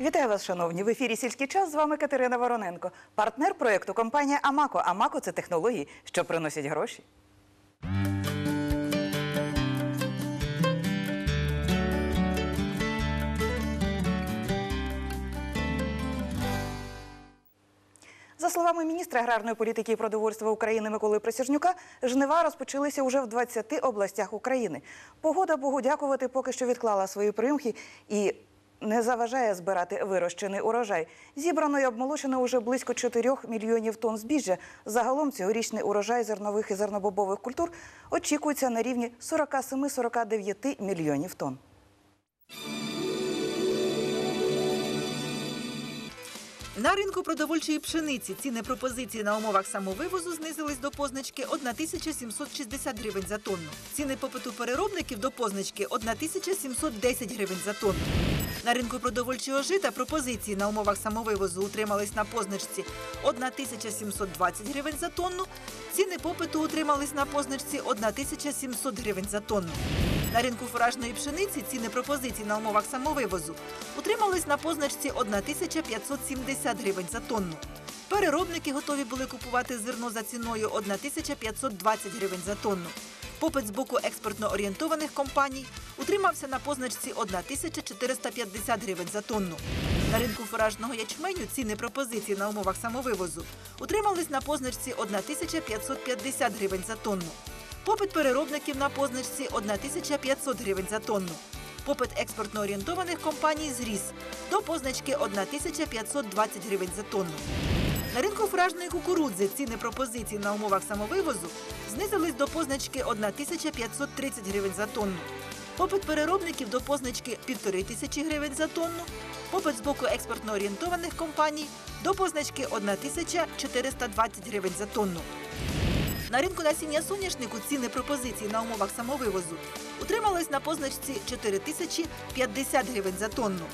Вітаю вас, шановні. В ефірі сільський час з вами Катерина Вороненко. Партнер проєкту компанія Амако. Амако це технології, що приносять гроші. За словами міністра аграрної політики і продовольства України Миколи Присяжнюка, жнива розпочалися уже в 20 областях України. Погода Богу дякувати поки що відклала свої примхи і не заважає збирати вирощений урожай. Зібрано і обмолочено уже близько 4 мільйонів тонн збіжжя. Загалом цьогорічний урожай зернових і зернобобових культур очікується на рівні 47-49 мільйонів тонн. На ринку продовольчої пшениці ціни пропозиції на умовах самовивозу знизились до позначки 1760 гривень за тонну. Ціни попиту переробників до позначки 1710 гривень за тонну. На ринку продовольчого жита пропозиції на умовах самовивозу утримались на позначці 1720 гривень за тонну. Ціни попиту утримались на позначці 1700 гривень за тонну. На ринку фуражної пшениці ціни пропозицій на умовах самовивозу утримались на позначці 1570 гривень за тонну. Переробники готові були купувати зерно за ціною 1520 гривень за тонну. Попит з боку експортно орієнтованих компаній утримався на позначці 1450 гривень за тонну. На ринку фуражного ячменю ціни пропозицій на умовах самовивозу утримались на позначці 1550 гривень за тонну. Попит переробників на позначці 1500 гривень за тонну. Попит експортно орієнтованих компаній зріс до позначки 1520 гривень за тонну. На ринку фуражної кукурудзи ціни пропозицій на умовах самовивозу знизились до позначки 1530 гривень за тонну. Попит переробників до позначки 1500 гривень за тонну. Попит з боку експортно орієнтованих компаній до позначки 1420 гривень за тонну. На ринку насіння соняшнику ціни пропозицій на умовах самовивозу утримались на позначці 4050 гривень за тонну.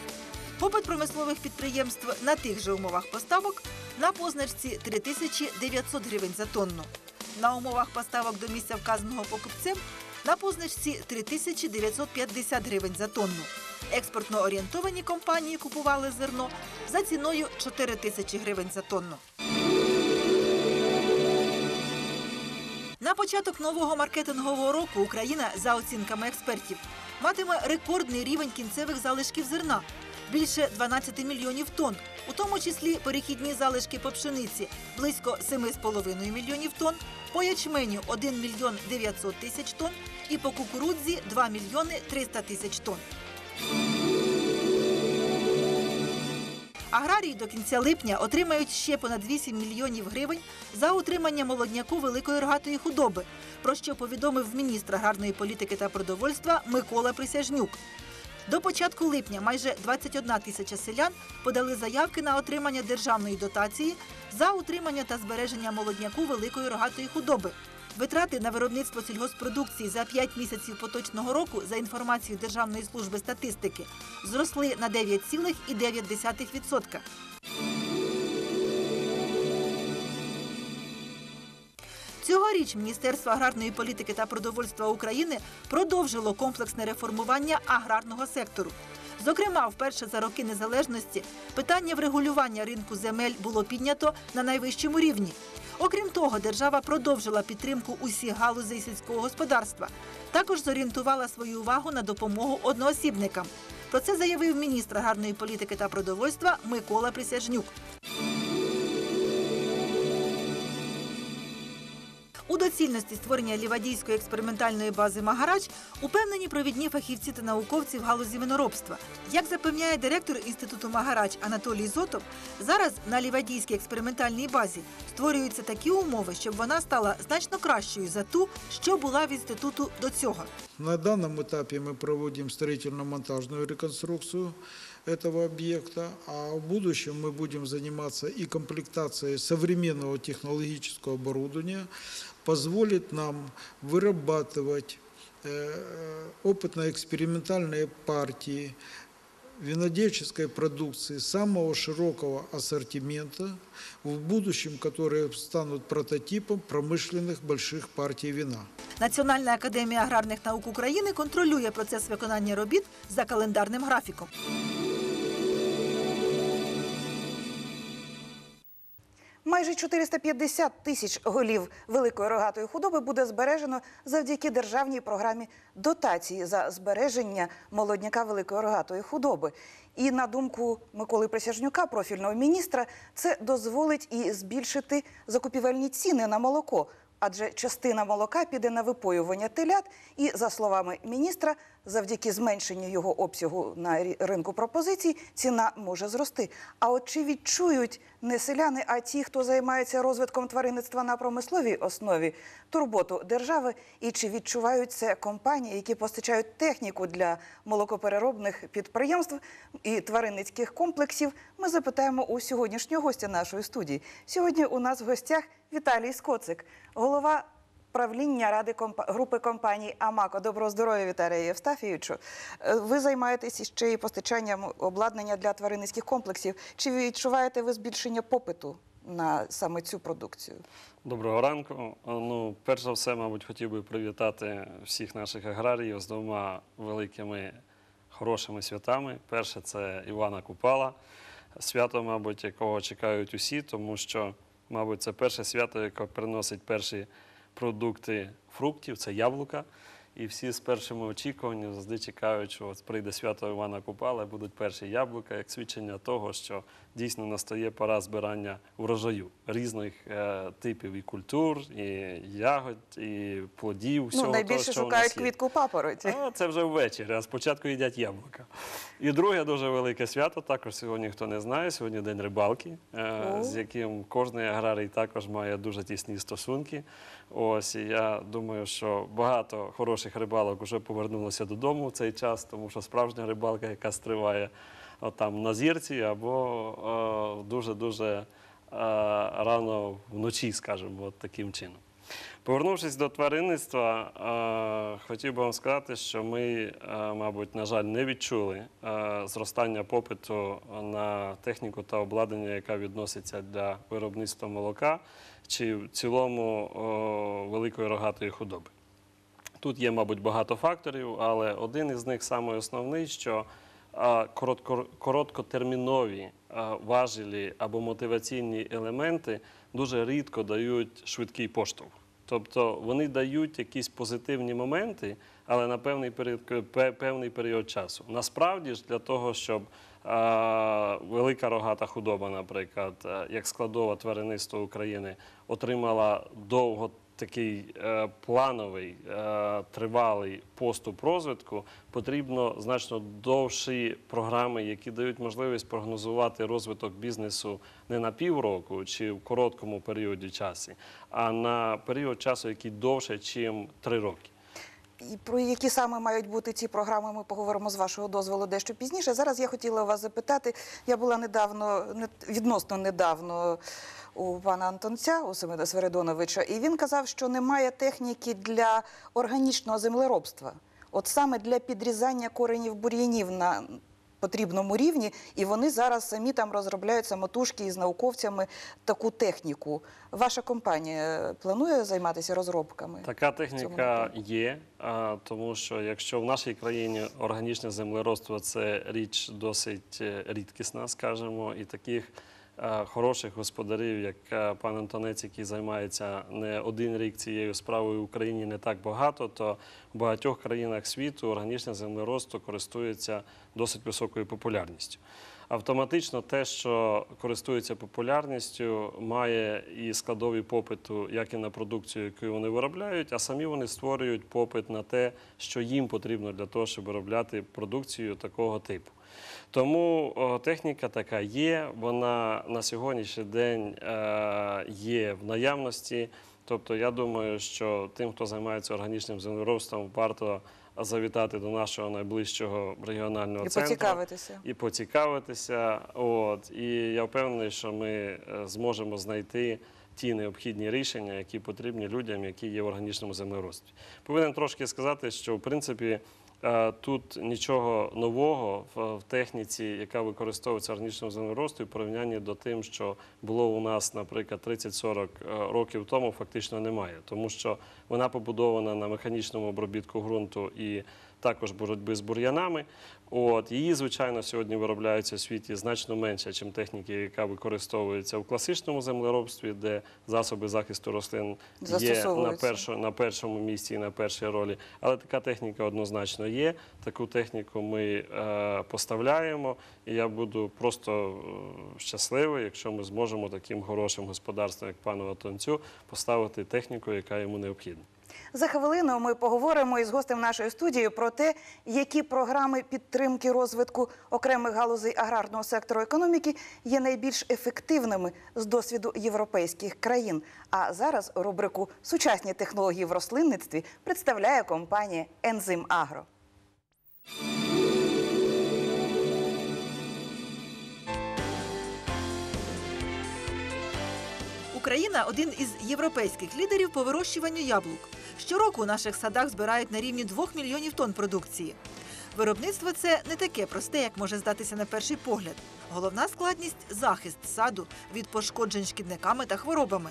Попит промислових підприємств на тих же умовах поставок на позначці 3900 гривень за тонну. На умовах поставок до місця вказаного покупцем на позначці 3950 гривень за тонну. Експортно орієнтовані компанії купували зерно за ціною 4000 гривень за тонну. На початок нового маркетингового року Україна, за оцінками експертів, матиме рекордний рівень кінцевих залишків зерна більше 12 мільйонів тонн, у тому числі перехідні залишки по пшениці близько 7,5 мільйонів тонн, по ячменю 1 мільйон 900 тисяч тонн і по кукурудзі 2 мільйони 300 тисяч тонн. Аграрії до кінця липня отримають ще понад 8 мільйонів гривень за утримання молодняку великої рогатої худоби, про що повідомив міністр аграрної політики та продовольства Микола Присяжнюк. До початку липня майже 21 тисяча селян подали заявки на отримання державної дотації за утримання та збереження молодняку великої рогатої худоби. Витрати на виробництво сільгоспродукції за 5 місяців поточного року, за інформацією Державної служби статистики, зросли на 9,9%. Цьогоріч Міністерство аграрної політики та продовольства України продовжило комплексне реформування аграрного сектору. Зокрема, вперше за роки незалежності питання врегулювання ринку земель було піднято на найвищому рівні. Окрім того, держава продовжила підтримку усіх галузей сільського господарства. Також зорієнтувала свою увагу на допомогу одноосібникам. Про це заявив міністр аграрної політики та продовольства Микола Присяжнюк. Доцільності створення лівадійської експериментальної бази Магарач упевнені провідні фахівці та науковці в галузі виноробства. Як запевняє директор інституту Магарач Анатолій Зотов, зараз на лівадійській експериментальній базі створюються такі умови, щоб вона стала значно кращою за ту, що була в інституту до цього. На данном этапе мы проводим строительно-монтажную реконструкцию этого объекта, а в будущем мы будем заниматься и комплектацией современного технологического оборудования, позволит нам вырабатывать э, опытно-экспериментальные партии винодельческой продукции самого широкого ассортимента, в будущем которые станут прототипом промышленных больших партий вина. Національна академія аграрних наук України контролює процес виконання робіт за календарним графіком. Майже 450 тисяч голів великої рогатої худоби буде збережено завдяки державній програмі дотації за збереження молодняка великої рогатої худоби. І на думку Миколи Присяжнюка, профільного міністра, це дозволить і збільшити закупівельні ціни на молоко. Адже частина молока піде на випоювання телят, і за словами міністра, завдяки зменшенню його обсягу на ринку пропозицій, ціна може зрости. А от чи відчують не селяни, а ті, хто займається розвитком тваринництва на промисловій основі, турботу держави, і чи відчувають це компанії, які постачають техніку для молокопереробних підприємств і тваринницьких комплексів? Ми запитаємо у сьогоднішнього гостя нашої студії. Сьогодні у нас в гостях Віталій Скоцик, голова правління ради компа- групи компаній Амако. Доброго здоров'я, Віталію Євстафійовичу. Е, Ви займаєтесь ще і постачанням обладнання для тваринницьких комплексів. Чи відчуваєте ви збільшення попиту на саме цю продукцію? Доброго ранку. Ну, перш за все, мабуть, хотів би привітати всіх наших аграріїв з двома великими хорошими святами. Перше це Івана Купала, свято, мабуть, якого чекають усі, тому що, мабуть, це перше свято, яке приносить перші продукти фруктів, це яблука. І всі з першими очікуваннями завжди чекають, що от прийде свято Івана Купала, будуть перші яблука, як свідчення того, що дійсно настає пора збирання врожаю різних е, типів і культур, і ягод, і плодів. Всього ну, найбільше того, що у шукають нас є. квітку папороті. А, це вже ввечері, а спочатку їдять яблука. І друге дуже велике свято, також сьогодні хто не знає, сьогодні день рибалки, е, О. з яким кожен аграрій також має дуже тісні стосунки. Ось і я думаю, що багато хороших рибалок вже повернулося додому в цей час, тому що справжня рибалка, яка стриває там на зірці або е, дуже-дуже е, рано вночі, скажімо, от таким чином. Повернувшись до тваринництва, е, хотів би вам сказати, що ми, мабуть, на жаль, не відчули зростання попиту на техніку та обладнання, яка відноситься для виробництва молока чи в цілому великої рогатої худоби. Тут є, мабуть, багато факторів, але один із них самий що коротко, короткотермінові важелі або мотиваційні елементи дуже рідко дають швидкий поштовх. Тобто вони дають якісь позитивні моменти, але на певний період, певний період часу. Насправді ж для того, щоб а, велика рогата худоба, наприклад, як складова тваринництва України, отримала довго такий е, плановий, е, тривалий поступ розвитку, потрібно значно довші програми, які дають можливість прогнозувати розвиток бізнесу не на півроку чи в короткому періоді часу, а на період часу, який довше, ніж три роки. І про які саме мають бути ці програми, ми поговоримо з вашого дозволу дещо пізніше. Зараз я хотіла вас запитати. Я була недавно, не- відносно недавно у пана Антонця, у Семена Свередоновича, і він казав, що немає техніки для органічного землеробства. От саме для підрізання коренів бур'янів на потрібному рівні, і вони зараз самі там розробляють самотужки із науковцями таку техніку. Ваша компанія планує займатися розробками? Така техніка є, тому що якщо в нашій країні органічне землеробство це річ досить е, рідкісна, скажімо, і таких хороших господарів, як е, пан Антонець, який займається не один рік цією справою в Україні, не так багато, то в багатьох країнах світу органічне землеробство користується досить високою популярністю. Автоматично те, що користується популярністю, має і складові попиту, як і на продукцію, яку вони виробляють, а самі вони створюють попит на те, що їм потрібно для того, щоб виробляти продукцію такого типу. Тому техніка така є, вона на сьогоднішній день е, є в наявності. Тобто, я думаю, що тим, хто займається органічним землеробством, варто завітати до нашого найближчого регіонального І центру поцікавитися. і поцікавитися. От і я впевнений, що ми е, зможемо знайти ті необхідні рішення, які потрібні людям, які є в органічному землеробстві. Повинен трошки сказати, що в принципі. е, Тут нічого нового в техніці, яка використовується органічному землеробстві, в порівнянні до тим, що було у нас, наприклад, 30-40 е, років тому, фактично немає, тому що вона побудована на механічному обробітку ґрунту і також боротьби з бур'янами. От її, звичайно, сьогодні виробляється у світі значно менше, ніж техніки, яка використовується в класичному землеробстві, де засоби захисту рослин є на, першому місці і на першій ролі. Але така техніка однозначно є. Таку техніку ми е, поставляємо, і я буду просто е, щасливий, якщо ми зможемо таким хорошим господарством, як пану Атонцю, поставити техніку, яка йому необхідна. За хвилину ми поговоримо із гостем нашої студії про те, які програми підтримки розвитку окремих галузей аграрного сектору економіки є найбільш ефективними з досвіду європейських країн. А зараз рубрику Сучасні технології в рослинництві представляє компанія Ензим Агро. Україна один із європейських лідерів по вирощуванню яблук. Щороку у наших садах збирають на рівні 2 мільйонів тонн продукції. Виробництво це не таке просте, як може здатися на перший погляд. Головна складність захист саду від пошкоджень шкідниками та хворобами.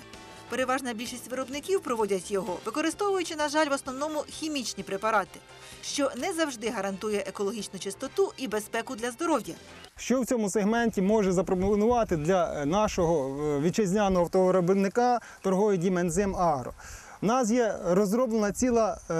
Переважна більшість виробників проводять його, використовуючи, на жаль, в основному хімічні препарати, що не завжди гарантує екологічну чистоту і безпеку для здоров'я. Що в цьому сегменті може запропонувати для е, нашого е, вітчизняного автовиробника торговий дім «Ензим Агро»? У нас є розроблена ціла е,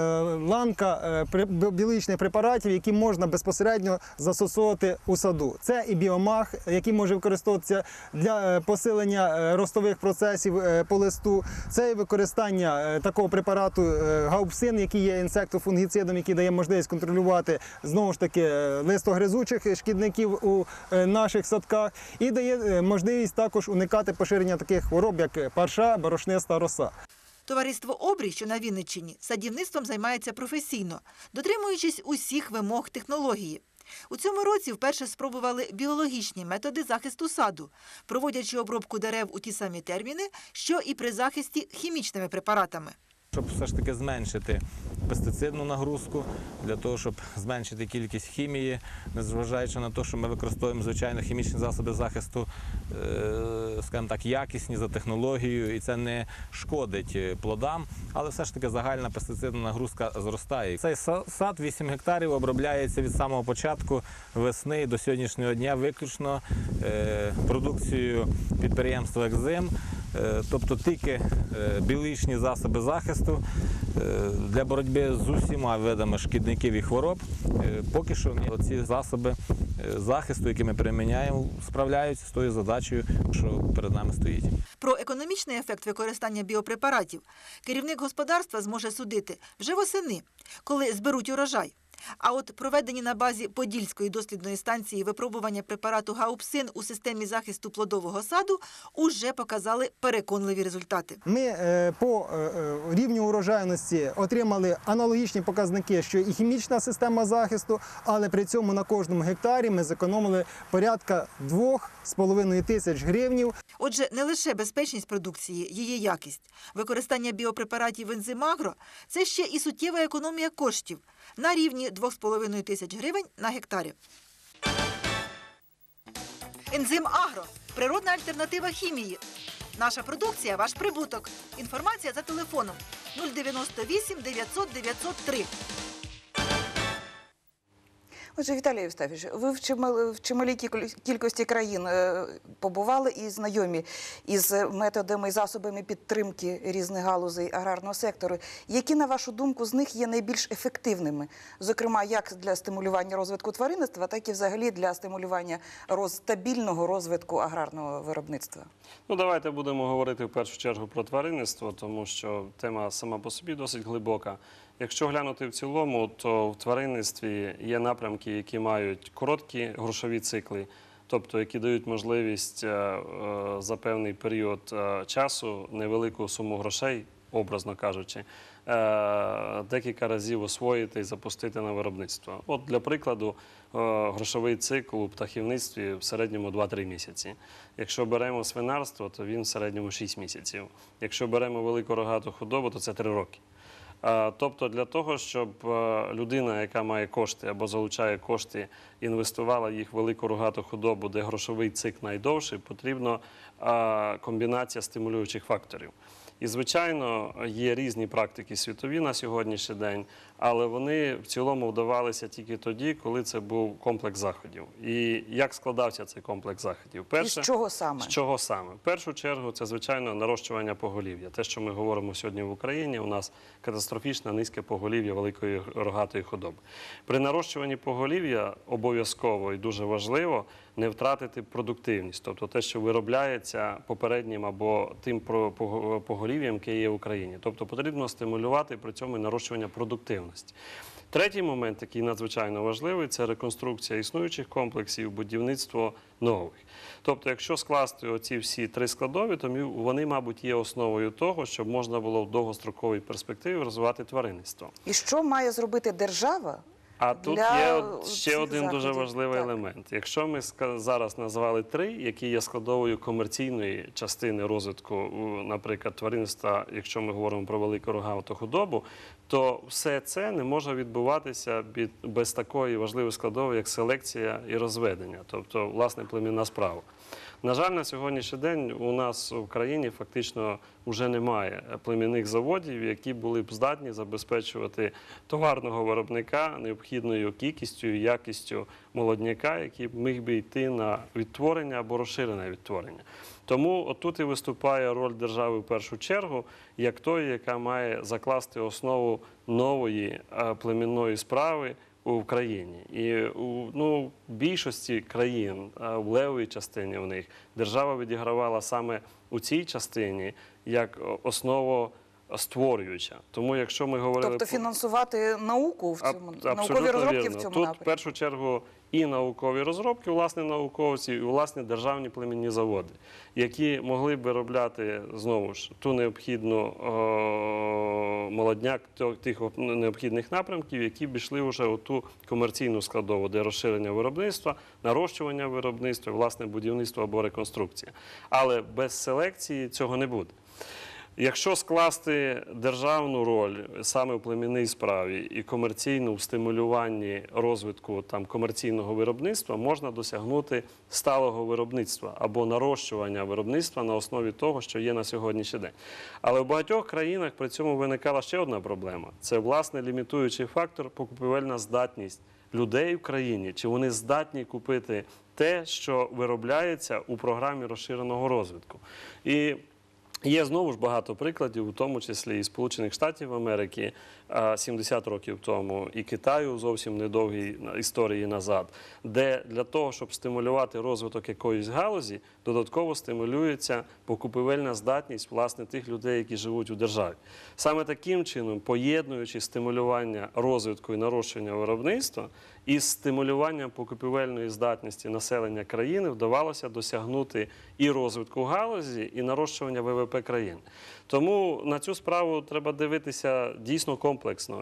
ланка е, біологічних препаратів, які можна безпосередньо застосовувати у саду. Це і біомах, який може використовуватися для е, посилення ростових процесів по листу. Це і використання такого препарату гаупсин, який є інсектофунгіцидом, який дає можливість контролювати знову ж таки листогризучих шкідників у наших садках, і дає можливість також уникати поширення таких хвороб, як парша, борошниста роса. Товариство Обрій, що на Вінниччині, садівництвом займається професійно, дотримуючись усіх вимог технології. У цьому році вперше спробували біологічні методи захисту саду, проводячи обробку дерев у ті самі терміни, що і при захисті хімічними препаратами. Щоб все ж таки зменшити пестицидну нагрузку, для того, щоб зменшити кількість хімії, незважаючи на те, що ми використовуємо звичайно хімічні засоби захисту, е, скажімо так, якісні за технологією, і це не шкодить е, плодам, але все ж таки загальна пестицидна нагрузка зростає. Цей сад 8 гектарів обробляється від самого початку весни до сьогоднішнього дня виключно е, продукцією підприємства «Екзим». Е, тобто тільки е, засоби захисту е, для боротьби з усіма видами шкідників і хвороб. Поки що ці засоби захисту, які ми приміняємо, справляються з тою задачею, що перед нами стоїть. Про економічний ефект використання біопрепаратів керівник господарства зможе судити вже восени, коли зберуть урожай. А от проведені на базі Подільської дослідної станції випробування препарату гаупсин у системі захисту плодового саду уже показали переконливі результати. Ми е, по е, е, рівню урожайності отримали аналогічні показники, що і хімічна система захисту, але при цьому на кожному гектарі ми зекономили порядка 2,5 тисяч гривнів. Отже, не лише безпечність продукції, її якість. Використання біопрепаратів «Ензимагро» – це ще і суттєва економія коштів на рівні 2,5 тисяч гривень на гектарі. Ензим Агро природна альтернатива хімії. Наша продукція ваш прибуток. Інформація за телефоном 098 900 903. Отже, Віталій Євстафійович, ви в чимал- в чималій кількості країн е, побували і знайомі із методами і засобами підтримки різних галузей аграрного сектору. Які, на вашу думку, з них є найбільш ефективними? Зокрема, як для стимулювання розвитку тваринництва, так і взагалі для стимулювання роз... стабільного розвитку аграрного виробництва? Ну, давайте будемо говорити в першу чергу про тваринництво, тому що тема сама по собі досить глибока. Якщо глянути в цілому, то в тваринництві є напрямки, які мають короткі грошові цикли, тобто які дають можливість е, е, за певний період е, часу невелику суму грошей, образно кажучи, декілька разів освоїти і запустити на виробництво. От для прикладу, грошовий цикл у птахівництві в середньому 2-3 місяці. Якщо беремо свинарство, то він в середньому 6 місяців. Якщо беремо велику рогату худобу, то це 3 роки. Е, Тобто для того, щоб е, людина, яка має кошти або залучає кошти, інвестувала їх в велику рогату худобу, де грошовий цикл найдовший, потрібна е, комбінація стимулюючих факторів. І, звичайно, є різні практики світові на сьогоднішній день, але вони в цілому вдавалися тільки тоді, коли це був комплекс заходів. І як складався цей комплекс заходів? І з чого саме? З чого саме? В першу чергу це, звичайно, нарощування поголів'я. Те, що ми говоримо сьогодні в Україні, у нас катастрофічно низьке поголів'я великої рогатої худоби. При нарощуванні поголів'я обов'язково і дуже важливо не втратити продуктивність, тобто те, що виробляється попереднім або тим поголів'ям, яке є в Україні. Тобто потрібно стимулювати при цьому нарощування продуктивності. Третій момент, який надзвичайно важливий, це реконструкція існуючих комплексів, будівництво нових. Тобто, якщо скласти оці всі три складові, то вони, мабуть, є основою того, щоб можна було в довгостроковій перспективі розвивати тваринництво. І що має зробити держава? А тут Для є от ще цих один дуже заходів. важливий Так. елемент. Якщо ми ска- зараз назвали три, які є складовою комерційної частини розвитку, у, наприклад, тваринства, якщо ми говоримо про велику рогату худобу, то все це не може відбуватися від- без такої важливої складової, як селекція і розведення, тобто власне племінна справа. На жаль, на сьогоднішній день у нас в країні фактично вже немає племінних заводів, які були б здатні забезпечувати товарного виробника необхідною кількістю і якістю молодняка, який міг би йти на відтворення або розширене відтворення. Тому отут і виступає роль держави в першу чергу, як тої, яка має закласти основу нової е, племінної справи у країні. І у ну, більшості країн, в левій частині в них, держава відігравала саме у цій частині як основу створююча. Тому якщо ми говорили Тобто фінансувати науку в цьому наукові розробки вірно. в цьому Тут в першу чергу і наукові розробки, власне, науковці, і власне державні племінні заводи, які могли б виробляти знову ж ту необхідну о, молодняк тих необхідних напрямків, які б йшли вже у ту комерційну складову, де розширення виробництва, нарощування виробництва, власне, будівництво або реконструкція. Але без селекції цього не буде. Якщо скласти державну роль саме в племінній справі і комерційну в стимулюванні розвитку там комерційного виробництва, можна досягнути сталого виробництва або нарощування виробництва на основі того, що є на сьогоднішній день. Але в багатьох країнах при цьому виникала ще одна проблема: це власне лімітуючий фактор покупівельна здатність людей в країні, чи вони здатні купити те, що виробляється у програмі розширеного розвитку. І Є знову ж багато прикладів, у тому числі і Сполучених Штатів Америки 70 років тому, і Китаю зовсім недовгій історії назад, де для того, щоб стимулювати розвиток якоїсь галузі, додатково стимулюється покупівельна здатність власне тих людей, які живуть у державі. Саме таким чином, поєднуючи стимулювання розвитку і нарощення виробництва із стимулюванням покупівельної здатності населення країни вдавалося досягнути і розвитку галузі, і нарощування ВВП країни. Тому на цю справу треба дивитися дійсно комплексно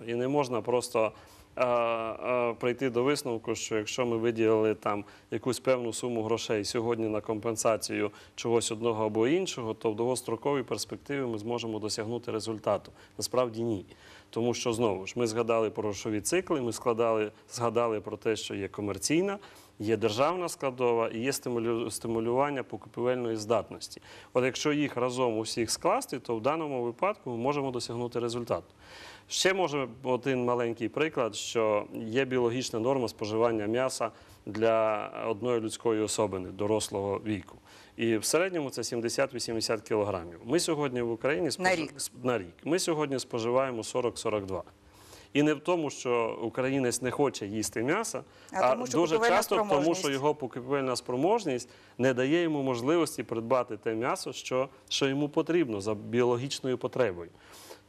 і не можна просто. а, а, Прийти до висновку, що якщо ми виділили там якусь певну суму грошей сьогодні на компенсацію чогось одного або іншого, то в довгостроковій перспективі ми зможемо досягнути результату. Насправді ні. Тому що знову ж ми згадали про грошові цикли, ми складали, згадали про те, що є комерційна, є державна складова і є стимулювання покупівельної здатності. От якщо їх разом усіх скласти, то в даному випадку ми можемо досягнути результату. Ще може один маленький приклад, що є біологічна норма споживання м'яса для одної людської особини дорослого віку. І в середньому це 70-80 кілограмів. Ми сьогодні в Україні На рік. на рік. Ми сьогодні споживаємо 40-42. І не в тому, що українець не хоче їсти м'яса, А а, тому, дуже часто тому, що його покупівельна спроможність не дає йому можливості придбати те м'ясо, що, що йому потрібно за біологічною потребою.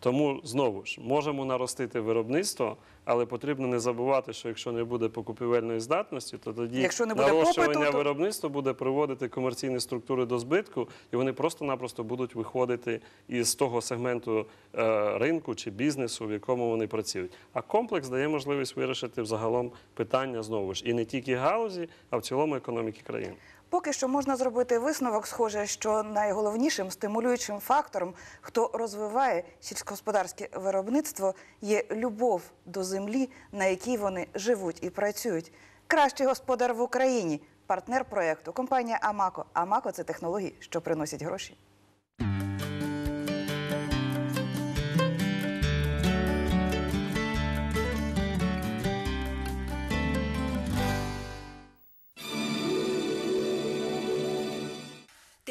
Тому знову ж можемо наростити виробництво, але потрібно не забувати, що якщо не буде покупівельної здатності, то тоді Якщо не буде нарощування попиту, то- виробництва буде приводити комерційні структури до збитку, і вони просто-напросто будуть виходити із того сегменту е, ринку чи бізнесу, в якому вони працюють. А комплекс дає можливість вирішити взагалом питання знову ж і не тільки галузі, а в цілому економіки країни. Поки що можна зробити висновок, схоже, що найголовнішим стимулюючим фактором, хто розвиває сільськогосподарське виробництво, є любов до землі, на якій вони живуть і працюють. Кращий господар в Україні, партнер проєкту, компанія Амако. Амако це технології, що приносять гроші.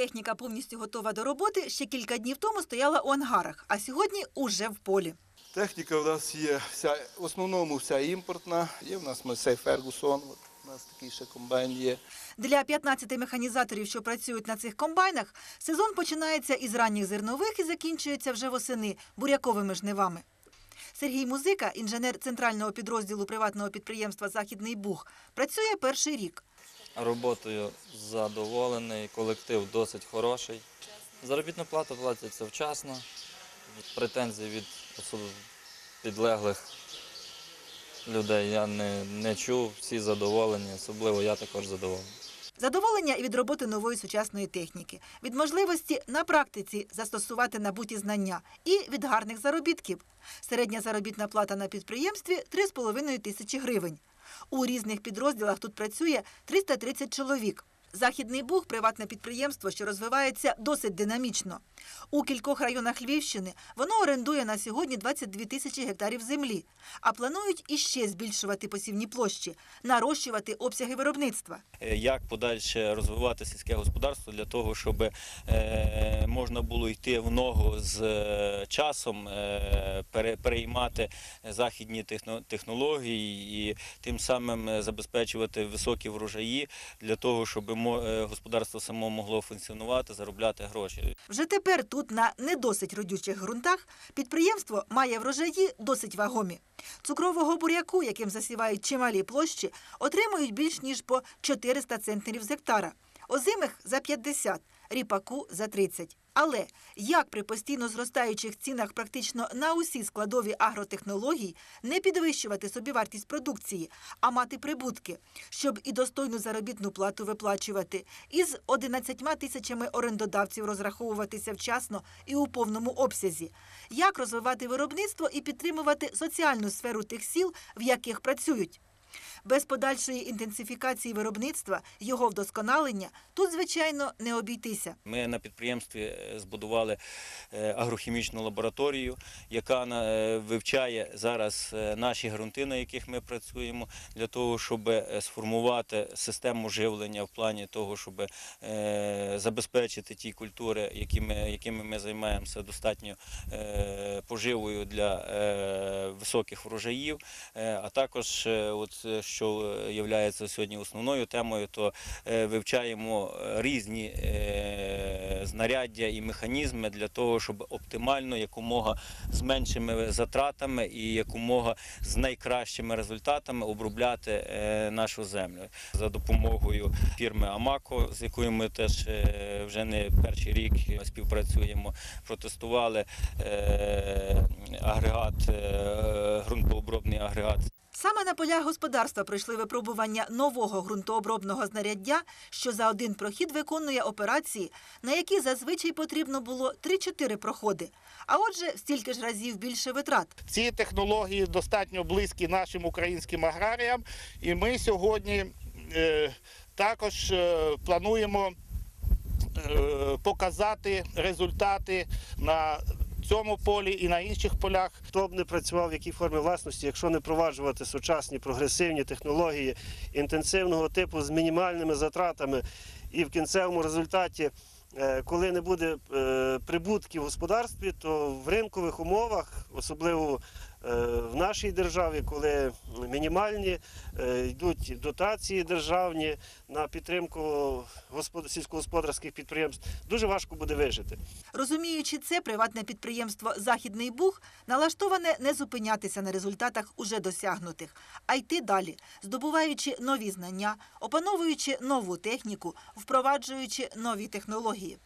Техніка повністю готова до роботи, ще кілька днів тому стояла у ангарах, а сьогодні уже в полі. Техніка в нас є вся, в основному вся імпортна. Є в нас Мойсей Фергусон, у нас такий ще комбайн є. Для 15 механізаторів, що працюють на цих комбайнах, сезон починається із ранніх зернових і закінчується вже восени буряковими жнивами. Сергій Музика, інженер центрального підрозділу приватного підприємства Західний Буг, працює перший рік. Роботою задоволений, колектив досить хороший. Заробітна плата платиться вчасно. Претензій від підлеглих людей я не, не чув, всі задоволені, особливо я також задоволений. Задоволення і від роботи нової сучасної техніки, від можливості на практиці застосувати набуті знання і від гарних заробітків. Середня заробітна плата на підприємстві 3,5 тисячі гривень. У різних підрозділах тут працює 330 чоловік. Західний Буг – приватне підприємство, що розвивається досить динамічно. У кількох районах Львівщини воно орендує на сьогодні 22 тисячі гектарів землі, а планують іще збільшувати посівні площі, нарощувати обсяги виробництва. Е, як подальше розвивати сільське господарство для того, щоб е, можна було йти в ногу з е, часом, переймати західні техно- технології і тим самим забезпечувати високі врожаї для того, щоб господарство само могло функціонувати, заробляти гроші. Вже тепер тут, на не досить родючих ґрунтах, підприємство має врожаї досить вагомі. Цукрового буряку, яким засівають чималі площі, отримують більш ніж по 400 центнерів з гектара, озимих за 50, ріпаку за 30. Але як при постійно зростаючих цінах практично на усі складові агротехнологій не підвищувати собівартість продукції, а мати прибутки, щоб і достойну заробітну плату виплачувати, і з 11 тисячами орендодавців розраховуватися вчасно і у повному обсязі, як розвивати виробництво і підтримувати соціальну сферу тих сіл, в яких працюють. Без подальшої інтенсифікації виробництва, його вдосконалення тут, звичайно, не обійтися. Ми на підприємстві е, збудували е, агрохімічну лабораторію, яка е, вивчає зараз наші ґрунти, на яких ми працюємо, для того, щоб сформувати систему живлення в плані того, щоб забезпечити ті культури, якими, ми займаємося, достатньо поживою для високих врожаїв. А також, от, е, що є сьогодні основною темою, то е, вивчаємо е, різні е, знаряддя і механізми для того, щоб оптимально якомога з меншими затратами і якомога з найкращими результатами обробляти е, нашу землю за допомогою фірми Амако, з якою ми теж е, вже не перший рік співпрацюємо. Протестували е, агрегат, е, ґрунтообробний агрегат Саме на полях господарства пройшли випробування нового ґрунтообробного знаряддя, що за один прохід виконує операції, на які зазвичай потрібно було 3-4 проходи. А отже, стільки ж разів більше витрат. Ці технології достатньо близькі нашим українським аграріям, і ми сьогодні е, також е, плануємо е, показати результати на цьому полі і на інших полях. Хто б не працював в якій формі власності, якщо не проваджувати сучасні прогресивні технології інтенсивного типу з мінімальними затратами, і в кінцевому результаті, е, коли не буде е, прибутків в господарстві, то в ринкових умовах, особливо в нашій державі, коли мінімальні е, йдуть дотації державні на підтримку господ- сільськогосподарських підприємств, дуже важко буде вижити. Розуміючи це, приватне підприємство Західний Буг налаштоване не зупинятися на результатах уже досягнутих, а йти далі, здобуваючи нові знання, опановуючи нову техніку, впроваджуючи нові технології.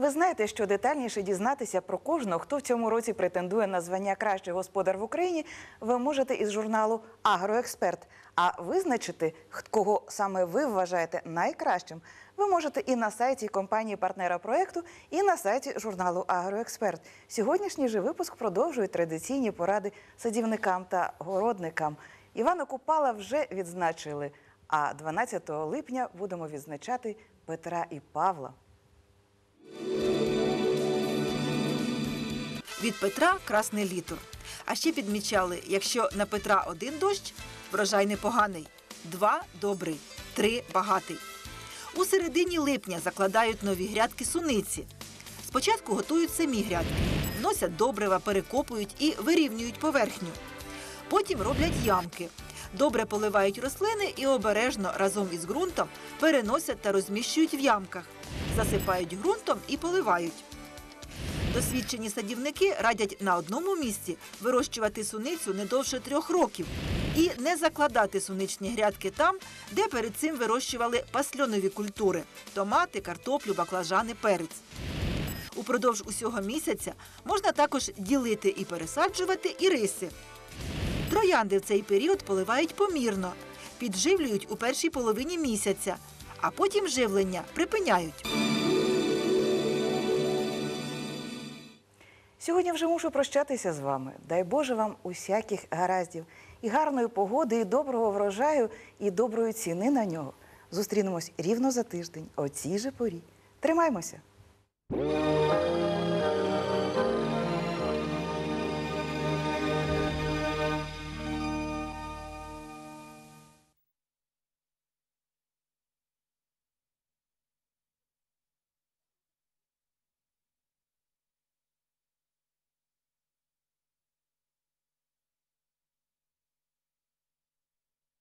Ви знаєте, що детальніше дізнатися про кожного, хто в цьому році претендує на звання кращий господар в Україні, ви можете із журналу Агроексперт. А визначити, кого саме ви вважаєте найкращим, ви можете і на сайті компанії партнера проекту, і на сайті журналу Агроексперт. Сьогоднішній же випуск продовжує традиційні поради садівникам та городникам. Івана Купала вже відзначили. А 12 липня будемо відзначати Петра і Павла. Від Петра красний літр. А ще підмічали, якщо на Петра один дощ, врожай непоганий, два добрий. три багатий. У середині липня закладають нові грядки суниці. Спочатку готують самі грядки, вносять добрива, перекопують і вирівнюють поверхню. Потім роблять ямки. Добре поливають рослини і обережно разом із ґрунтом переносять та розміщують в ямках, засипають ґрунтом і поливають. Досвідчені садівники радять на одному місці вирощувати суницю не довше трьох років і не закладати суничні грядки там, де перед цим вирощували пасльонові культури томати, картоплю, баклажани, перець. Упродовж усього місяця можна також ділити і пересаджувати і риси. Троянди в цей період поливають помірно, підживлюють у першій половині місяця, а потім живлення припиняють. Сьогодні вже мушу прощатися з вами. Дай Боже вам усяких гараздів, і гарної погоди, і доброго врожаю, і доброї ціни на нього. Зустрінемось рівно за тиждень о цій же порі. Тримаймося!